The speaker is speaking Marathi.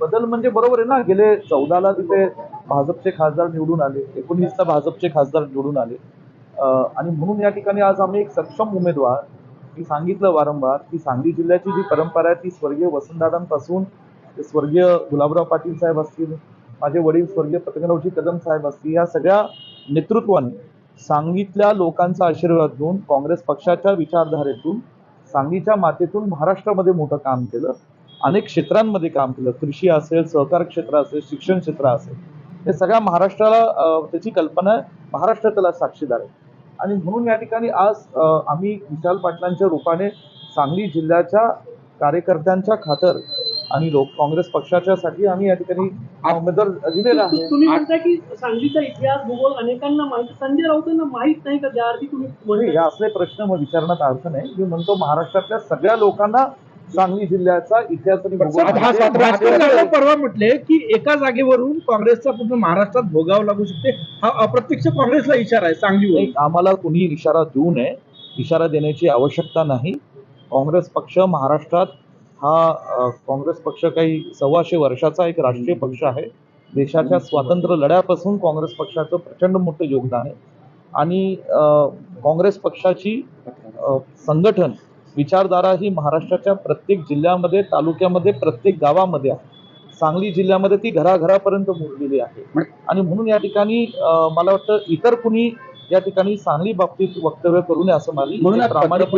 बदल म्हणजे बरोबर आहे ना. गेले चौदाला तिथे भाजपचे खासदार निवडून आले एकोणीसला भाजपचे खासदार निवडून आले. आणि म्हणून या ठिकाणी आज आम्ही एक सक्षम उमेदवार मी सांगितलं वारंवार की सांगली जिल्ह्याची जी परंपरा आहे ती स्वर्गीय वसंतदादांपासून स्वर्गीय गुलाबराव पाटील साहेब असतील माझे वडील स्वर्गीय पतंगरावजी कदम साहेब असतील या सगळ्या नेतृत्वाने सांगलीतल्या लोकांचा आशीर्वाद घेऊन काँग्रेस पक्षाच्या विचारधारेतून सांगलीच्या मातेतून महाराष्ट्रामध्ये मोठं काम केलं. अनेक क्षेत्रांमध्ये काम केलं. कृषी असेल सहकार क्षेत्र असेल शिक्षण क्षेत्र असेल. हे सगळ्या महाराष्ट्राला त्याची कल्पना महाराष्ट्र त्याला साक्षीदार आहे. आणि म्हणून या ठिकाणी आज आम्ही विशाल पाटलांच्या रूपाने सांगली जिल्ह्याच्या कार्यकर्त्यांच्या खातर आणि लोक काँग्रेस पक्षाच्या साठी आम्ही या ठिकाणी हा उमेदवार दिलेला आहे. तुम्ही म्हणताय की सांगलीचा इतिहास भूगोल अनेकांना माहिती संजय राऊतांना माहीत नाही का? ज्या अर्थी तुम्ही हे असले प्रश्न मग विचारण्यात अर्थ नाही. मी म्हणतो महाराष्ट्रातल्या सगळ्या लोकांना सांगली जिल्ह्याचा इतिहास आणि हा परवा म्हटले की एका जागेवरून काँग्रेसचा पूर्ण महाराष्ट्रात भोगावं लागू शकते. हा अप्रत्यक्ष काँग्रेसला इशारा आहे नाही, आम्हाला कुणी इशारा देऊ नये. इशारा देण्याची आवश्यकता नाही. काँग्रेस पक्ष महाराष्ट्रात हा काँग्रेस पक्ष काही सव्वाशे वर्षाचा एक राष्ट्रीय पक्ष आहे. देशाच्या स्वातंत्र्य लढ्यापासून काँग्रेस पक्षाचं प्रचंड मोठं योगदान आहे. आणि अ, काँग्रेस पक्षाची संघटन विचारधारा ही महाराष्ट्राच्या प्रत्येक जिल्ह्यामध्ये तालुक्यामध्ये प्रत्येक गावामध्ये आहे. सांगली जिल्ह्यामध्ये ती घराघरापर्यंत मुरलेली आहे. आणि म्हणून या ठिकाणी मला वाटतं इतर कुणी या ठिकाणी सांगली बाबतीत वक्तव्य करू नये असं माझी प्रामाणिक